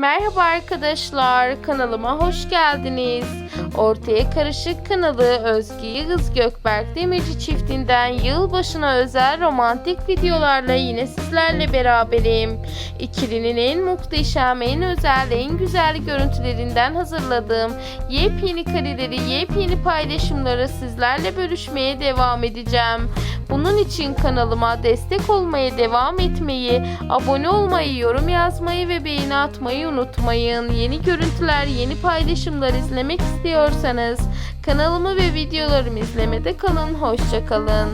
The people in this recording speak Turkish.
Merhaba arkadaşlar, kanalıma hoş geldiniz. Ortaya Karışık kanalı Özge Yıldız Gökberk Demirci çiftinden yılbaşına özel romantik videolarla yine sizlerle beraberim. İkilinin en muhteşem, en özel, en güzel görüntülerinden hazırladığım yepyeni kareleri, yepyeni paylaşımları sizlerle bölüşmeye devam edeceğim. Bunun için kanalıma destek olmaya devam etmeyi, abone olmayı, yorum yazmayı ve beğeni atmayı unutmayın. Yeni görüntüler, yeni paylaşımlar izlemek istiyorsanız kanalımı ve videolarımı izlemede kalın. Hoşçakalın.